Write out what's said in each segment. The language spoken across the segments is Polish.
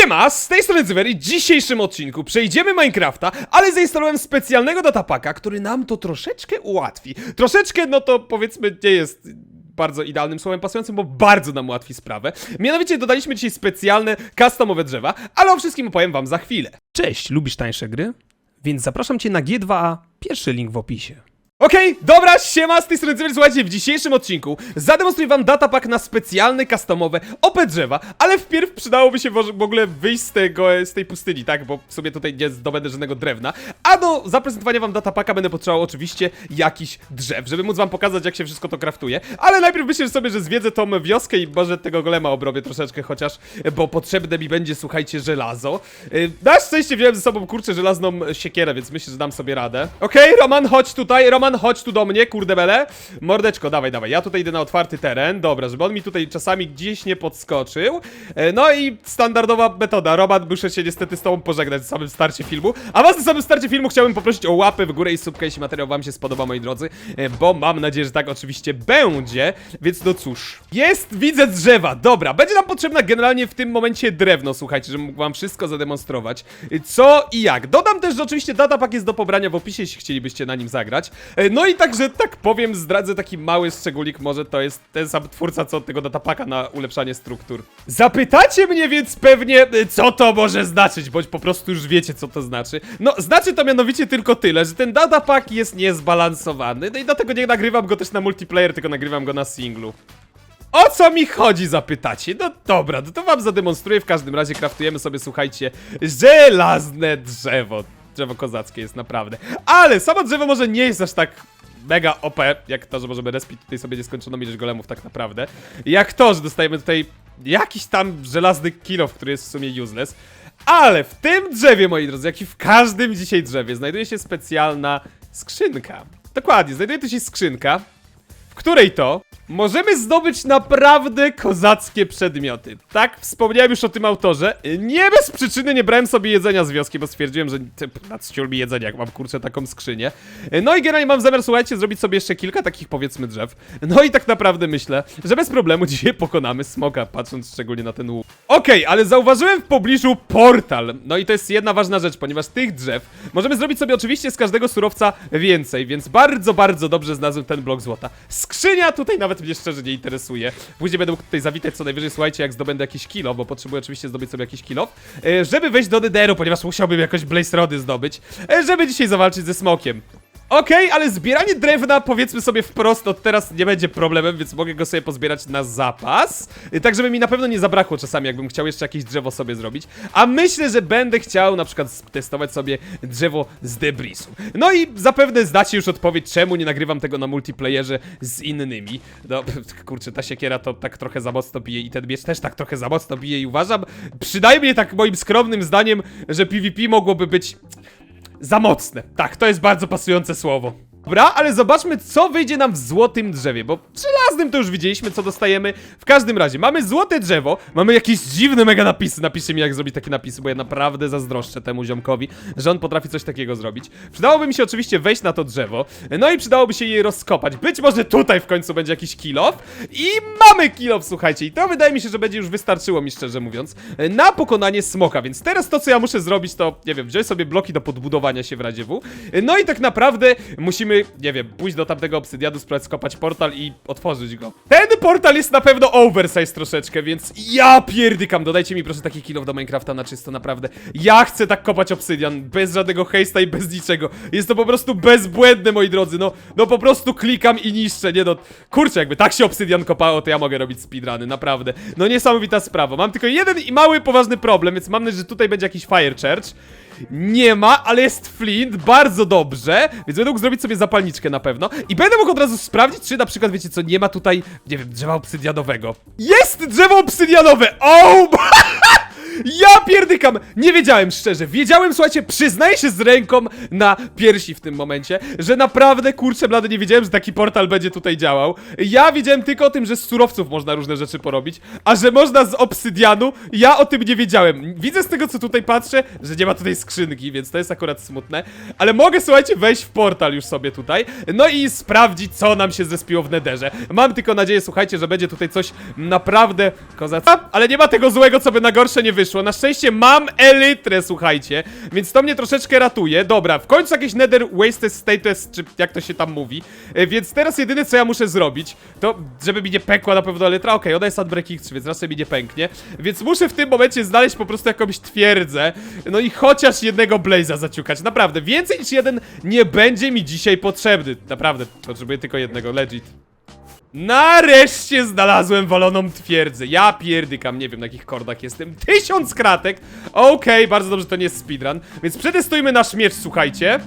Siema, z tej strony Zywer i w dzisiejszym odcinku przejdziemy Minecrafta, ale zainstalowałem specjalnego datapaka, który nam to troszeczkę ułatwi. Troszeczkę, no to powiedzmy, nie jest bardzo idealnym słowem pasującym, bo bardzo nam ułatwi sprawę. Mianowicie dodaliśmy dzisiaj specjalne customowe drzewa, ale o wszystkim opowiem wam za chwilę. Cześć, lubisz tańsze gry? Więc zapraszam cię na G2A, pierwszy link w opisie. Okej, dobra, siema, z tej strony Cyber, słuchajcie, w dzisiejszym odcinku zademonstruję wam datapak na specjalne, customowe OP drzewa, ale wpierw przydałoby się w ogóle wyjść z tego, z tej pustyni, tak, bo w sumie tutaj nie zdobędę żadnego drewna, a do zaprezentowania wam datapaka będę potrzebował oczywiście jakiś drzew, żeby móc wam pokazać, jak się wszystko to kraftuje, ale najpierw myślę sobie, że zwiedzę tą wioskę i może tego golema obrobię troszeczkę chociaż, bo potrzebne mi będzie, słuchajcie, żelazo. Yy, Na szczęście wziąłem ze sobą, kurczę, żelazną siekierę, więc myślę, że dam sobie radę. Okej, Roman, chodź tutaj, Roman, chodź tu do mnie, kurde bele. Mordeczko, dawaj, dawaj, ja tutaj idę na otwarty teren, dobra, żeby on mi tutaj czasami gdzieś nie podskoczył. E, No i standardowa metoda, Roman, muszę się niestety z tobą pożegnać w samym starcie filmu. A was na samym starcie filmu chciałbym poprosić o łapę w górę i subkę, jeśli materiał wam się spodoba, moi drodzy, e, bo mam nadzieję, że tak oczywiście będzie, więc no cóż. Jest, widzę drzewa, dobra, będzie nam potrzebna generalnie w tym momencie drewno, słuchajcie, żebym mógł wam wszystko zademonstrować. E, Co i jak. Dodam też, że oczywiście datapak jest do pobrania w opisie, jeśli chcielibyście na nim zagrać. E, No i także, tak powiem, zdradzę taki mały szczególik, może to jest ten sam twórca, co od tego datapaka na ulepszanie struktur. Zapytacie mnie więc pewnie, e, co to może znaczyć, bądź po prostu już wiecie, co to znaczy. No, znaczy to mianowicie tylko tyle, że ten datapak jest niezbalansowany, no i dlatego nie nagrywam go też na multiplayer, tylko nagrywam go na singlu. O co mi chodzi, zapytacie? No dobra, no to wam zademonstruję. W każdym razie kraftujemy sobie, słuchajcie, żelazne drzewo. Drzewo kozackie jest naprawdę. Ale samo drzewo może nie jest aż tak mega OP, jak to, że możemy respić tutaj sobie nieskończoną ilość golemów tak naprawdę. Jak to, że dostajemy tutaj jakiś tam żelazny kilof, który jest w sumie useless. Ale w tym drzewie, moi drodzy, jak i w każdym dzisiaj drzewie, znajduje się specjalna skrzynka. Dokładnie, znajduje tu się skrzynka, której to możemy zdobyć naprawdę kozackie przedmioty. Tak, wspomniałem już o tym autorze. Nie bez przyczyny nie brałem sobie jedzenia z wioski, bo stwierdziłem, że nadściul mi jedzenie, jak mam kurczę taką skrzynię. No i generalnie mam zamiar, słuchajcie, zrobić sobie jeszcze kilka takich powiedzmy drzew. No i tak naprawdę myślę, że bez problemu dzisiaj pokonamy smoka, patrząc szczególnie na ten łuk. Okej, ale zauważyłem w pobliżu portal. No i to jest jedna ważna rzecz, ponieważ tych drzew możemy zrobić sobie oczywiście z każdego surowca więcej, więc bardzo, bardzo dobrze znalazłem ten blok złota. Skrzynia tutaj nawet mnie szczerze nie interesuje. Później będę mógł tutaj zawitać co najwyżej, słuchajcie, jak zdobędę jakiś kilo, bo potrzebuję oczywiście zdobyć sobie jakiś kilo, e, żeby wejść do Netheru, ponieważ musiałbym jakoś Blaze Rody zdobyć, e, żeby dzisiaj zawalczyć ze smokiem. Okej, ale zbieranie drewna, powiedzmy sobie wprost, od teraz nie będzie problemem, więc mogę go sobie pozbierać na zapas. Y, Tak, żeby mi na pewno nie zabrakło czasami, jakbym chciał jeszcze jakieś drzewo sobie zrobić. A myślę, że będę chciał na przykład testować sobie drzewo z debrisu. No i zapewne znacie już odpowiedź, czemu nie nagrywam tego na multiplayerze z innymi. No, kurczę, ta siekiera to tak trochę za mocno bije i ten miecz też tak trochę za mocno bije i uważam, przynajmniej tak moim skromnym zdaniem, że PvP mogłoby być za mocne. Tak, to jest bardzo pasujące słowo. Dobra, ale zobaczmy, co wyjdzie nam w złotym drzewie, bo w żelaznym to już widzieliśmy, co dostajemy. W każdym razie, mamy złote drzewo, mamy jakieś dziwne mega napisy. Napiszcie mi, jak zrobić takie napisy, bo ja naprawdę zazdroszczę temu ziomkowi, że on potrafi coś takiego zrobić. Przydałoby mi się oczywiście wejść na to drzewo, no i przydałoby się je rozkopać. Być może tutaj w końcu będzie jakiś kilof. I mamy kilof, słuchajcie, i to wydaje mi się, że będzie już wystarczyło mi, szczerze mówiąc, na pokonanie smoka, więc teraz to, co ja muszę zrobić, to, nie wiem, wziąć sobie bloki do podbudowania się w razie W. No i tak naprawdę musimy, nie wiem, pójść do tamtego obsydiadu, spróbować skopać portal i otworzyć go. Ten portal jest na pewno oversize troszeczkę, więc ja pierdykam. Dodajcie mi proszę taki kill do Minecrafta na czysto, naprawdę. Ja chcę tak kopać obsydian, bez żadnego hejsta i bez niczego. Jest to po prostu bezbłędne, moi drodzy, no, no po prostu klikam i niszczę, nie no. Kurczę, jakby tak się obsydian kopało, to ja mogę robić speedruny, naprawdę. No niesamowita sprawa. Mam tylko jeden i mały, poważny problem, więc mam nadzieję, że tutaj będzie jakiś fire church. Nie ma, ale jest flint, bardzo dobrze, więc będę mógł zrobić sobie zapalniczkę na pewno. I będę mógł od razu sprawdzić, czy na przykład, wiecie co, nie ma tutaj, nie wiem, drzewa obsydianowego. Jest drzewo obsydianowe! Oh! Ja pierdykam! Nie wiedziałem szczerze, wiedziałem, słuchajcie, przyznaję się z ręką na piersi w tym momencie, że naprawdę, kurczę blady, nie wiedziałem, że taki portal będzie tutaj działał. Ja wiedziałem tylko o tym, że z surowców można różne rzeczy porobić, a że można z obsydianu, ja o tym nie wiedziałem. Widzę z tego, co tutaj patrzę, że nie ma tutaj skrzynki, więc to jest akurat smutne, ale mogę, słuchajcie, wejść w portal już sobie tutaj, no i sprawdzić, co nam się zespiło w nederze. Mam tylko nadzieję, słuchajcie, że będzie tutaj coś naprawdę kozackiego, ale nie ma tego złego, co by na gorsze nie wyszło. Na szczęście mam elytrę, słuchajcie, więc to mnie troszeczkę ratuje. Dobra, w końcu jakieś nether wasted status, czy jak to się tam mówi, E, więc teraz jedyne, co ja muszę zrobić, to żeby mi nie pękła na pewno elytra, okej, ona jest Unbreaking 3, więc raczej mi nie pęknie, więc muszę w tym momencie znaleźć po prostu jakąś twierdzę, no i chociaż jednego Blaze'a zaciukać, naprawdę, więcej niż jeden nie będzie mi dzisiaj potrzebny, naprawdę, potrzebuję tylko jednego, legit. Nareszcie znalazłem waloną twierdzę. Ja pierdykam, nie wiem na jakich kordach jestem. Tysiąc kratek! Okej, bardzo dobrze, to nie jest speedrun. Więc przetestujmy nasz miecz, słuchajcie.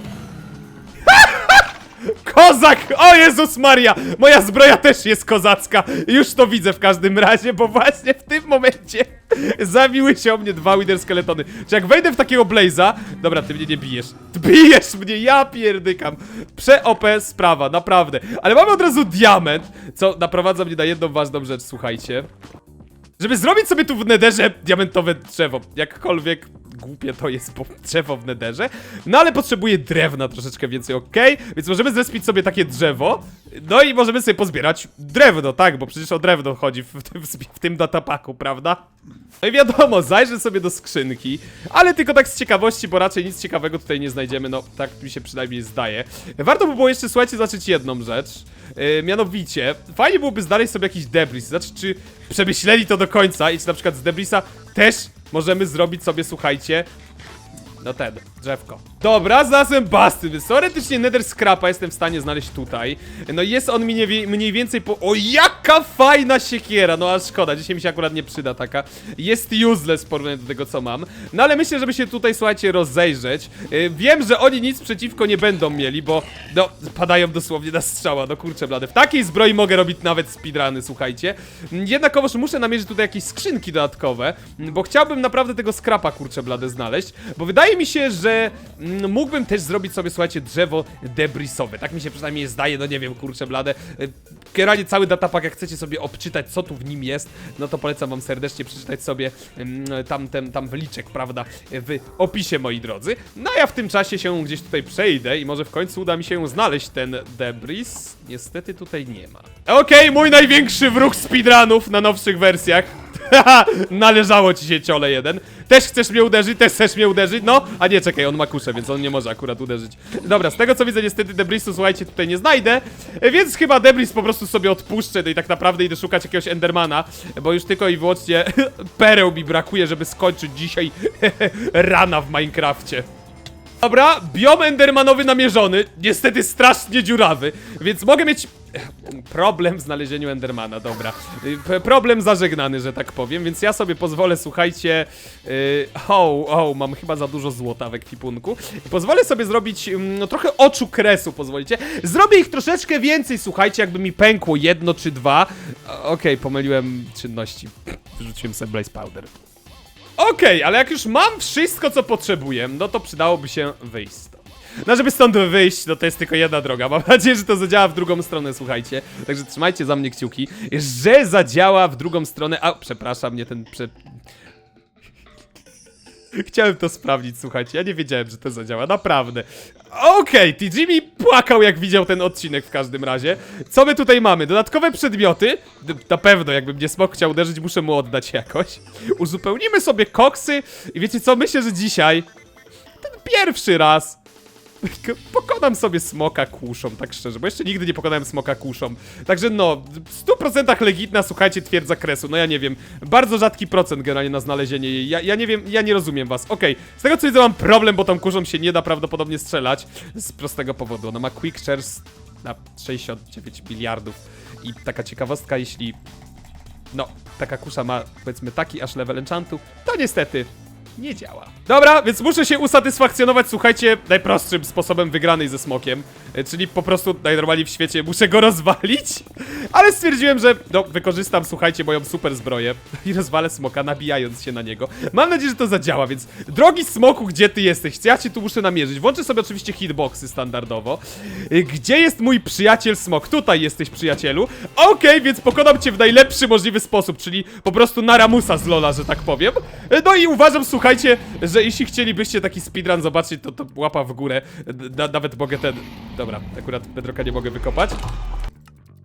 Kozak! O Jezus Maria! Moja zbroja też jest kozacka. Już to widzę w każdym razie, bo właśnie w tym momencie zabiły się o mnie dwa Wither Skeletony. Czy jak wejdę w takiego Blaze'a... Dobra, ty mnie nie bijesz. Ty bijesz mnie, ja pierdykam. Prze-OP sprawa, naprawdę. Ale mamy od razu diament, co naprowadza mnie na jedną ważną rzecz, słuchajcie. Żeby zrobić sobie tu w nederze diamentowe drzewo, jakkolwiek głupie to jest, bo drzewo w nederze, no ale potrzebuję drewna troszeczkę więcej, ok? Więc możemy zespić sobie takie drzewo, no i możemy sobie pozbierać drewno, tak? Bo przecież o drewno chodzi w tym, w tym datapaku, prawda? No i wiadomo, zajrzę sobie do skrzynki, ale tylko tak z ciekawości, bo raczej nic ciekawego tutaj nie znajdziemy, no tak mi się przynajmniej zdaje. Warto by było jeszcze, słuchajcie, zobaczyć jedną rzecz, yy, mianowicie, fajnie byłoby znaleźć sobie jakiś debris, znaczy czy przemyśleli to do końca i czy na przykład z debrisa też możemy zrobić sobie, słuchajcie, no ten, drzewko. Dobra, znalazłem basty, teoretycznie nether scrapa jestem w stanie znaleźć tutaj. No jest on mniej, mniej więcej po... O, jaka fajna siekiera! No a szkoda, dzisiaj mi się akurat nie przyda taka. Jest useless w porównaniu do tego, co mam. No ale myślę, żeby się tutaj, słuchajcie, rozejrzeć. Yy, wiem, że oni nic przeciwko nie będą mieli, bo... No, padają dosłownie na strzała, no kurczę blady. W takiej zbroi mogę robić nawet speedruny, słuchajcie. Jednakowoż muszę namierzyć tutaj jakieś skrzynki dodatkowe, bo chciałbym naprawdę tego skrapa, kurczę blady, znaleźć, bo wydaje mi się, że mógłbym też zrobić sobie, słuchajcie, drzewo debrisowe. Tak mi się przynajmniej zdaje, no nie wiem, kurczę blade. Y, Generalnie cały datapak, jak chcecie sobie obczytać, co tu w nim jest, no to polecam wam serdecznie przeczytać sobie mm, tam, ten, tam wyliczek, prawda, w opisie, moi drodzy. No a ja w tym czasie się gdzieś tutaj przejdę i może w końcu uda mi się znaleźć ten debris. Niestety tutaj nie ma. Okej, mój największy wróg speedrunów na nowszych wersjach. Należało ci się ciole jeden. Też chcesz mnie uderzyć, też chcesz mnie uderzyć, no? A nie, czekaj, on ma kuszę, więc on nie może akurat uderzyć. Dobra, z tego co widzę, niestety Debrisu, słuchajcie, tutaj nie znajdę, więc chyba Debris po prostu sobie odpuszczę no i tak naprawdę idę szukać jakiegoś Endermana, bo już tylko i wyłącznie pereł mi brakuje, żeby skończyć dzisiaj rana w Minecrafcie. Dobra, biom endermanowy namierzony, niestety strasznie dziurawy, więc mogę mieć problem w znalezieniu endermana, dobra. Problem zażegnany, że tak powiem, więc ja sobie pozwolę, słuchajcie, yy, o, o, mam chyba za dużo złota w ekwipunku. Pozwolę sobie zrobić, mm, no trochę oczu kresu, pozwolicie. Zrobię ich troszeczkę więcej, słuchajcie, jakby mi pękło jedno czy dwa. Okej, pomyliłem czynności, wyrzuciłem sobie blaze powder. Okej, ale jak już mam wszystko, co potrzebuję, no to przydałoby się wyjść stąd. No, żeby stąd wyjść, no to jest tylko jedna droga. Mam nadzieję, że to zadziała w drugą stronę, słuchajcie. Także trzymajcie za mnie kciuki, że zadziała w drugą stronę. A, przepraszam, nie ten prze... Chciałem to sprawdzić, słuchajcie. Ja nie wiedziałem, że to zadziała, naprawdę. Okej, TG mi płakał, jak widział ten odcinek w każdym razie. Co my tutaj mamy? Dodatkowe przedmioty. Na pewno, jakby mnie smok chciał uderzyć, muszę mu oddać jakoś. Uzupełnimy sobie koksy. I wiecie co? Myślę, że dzisiaj ten pierwszy raz pokonam sobie smoka kuszą, tak szczerze, bo jeszcze nigdy nie pokonałem smoka kuszą. Także no, w 100% legitna, słuchajcie, twierdza kresu. No ja nie wiem, bardzo rzadki procent generalnie na znalezienie jej. Ja, ja nie wiem, ja nie rozumiem was. Okej, z tego co widzę mam problem, bo tą kuszą się nie da prawdopodobnie strzelać. Z prostego powodu, ona ma quick shares na 69 miliardów. I taka ciekawostka, jeśli no, taka kusza ma powiedzmy taki aż level enchantu, to niestety nie działa. Dobra, więc muszę się usatysfakcjonować, słuchajcie, najprostszym sposobem wygranej ze smokiem, e, czyli po prostu najnormalniej w świecie muszę go rozwalić, ale stwierdziłem, że no, wykorzystam, słuchajcie, moją super zbroję i rozwalę smoka, nabijając się na niego. Mam nadzieję, że to zadziała, więc drogi smoku, gdzie ty jesteś? Ja cię tu muszę namierzyć. Włączę sobie oczywiście hitboxy standardowo. Y, Gdzie jest mój przyjaciel smok? Tutaj jesteś, przyjacielu. Okej, więc pokonam cię w najlepszy możliwy sposób, czyli po prostu na ramusa z Lola, że tak powiem. Y, No i uważam, słuchajcie, że jeśli chcielibyście taki speedrun zobaczyć, to, to łapa w górę. Na, nawet mogę ten... Dobra, akurat Bedroka nie mogę wykopać.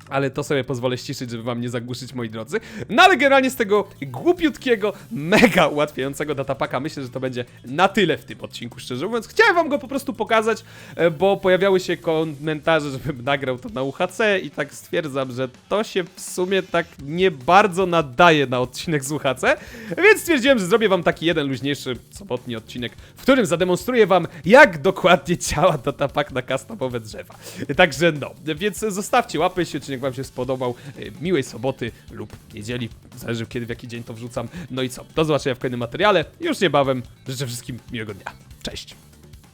Ale to sobie pozwolę ściszyć, żeby wam nie zagłuszyć, moi drodzy. No ale generalnie z tego głupiutkiego, mega ułatwiającego datapaka myślę, że to będzie na tyle w tym odcinku, szczerze mówiąc. Chciałem wam go po prostu pokazać, e, bo pojawiały się komentarze, żebym nagrał to na UHC i tak stwierdzam, że to się w sumie tak nie bardzo nadaje na odcinek z UHC, więc stwierdziłem, że zrobię wam taki jeden luźniejszy, sobotni odcinek, w którym zademonstruję wam, jak dokładnie działa datapak na customowe drzewa. Także no, więc zostawcie łapy, jeśli odcinek wam się spodobał. E, Miłej soboty lub niedzieli, zależy kiedy, w jaki dzień to wrzucam. No i co, do zobaczenia w kolejnym materiale, już niebawem. Życzę wszystkim miłego dnia. Cześć!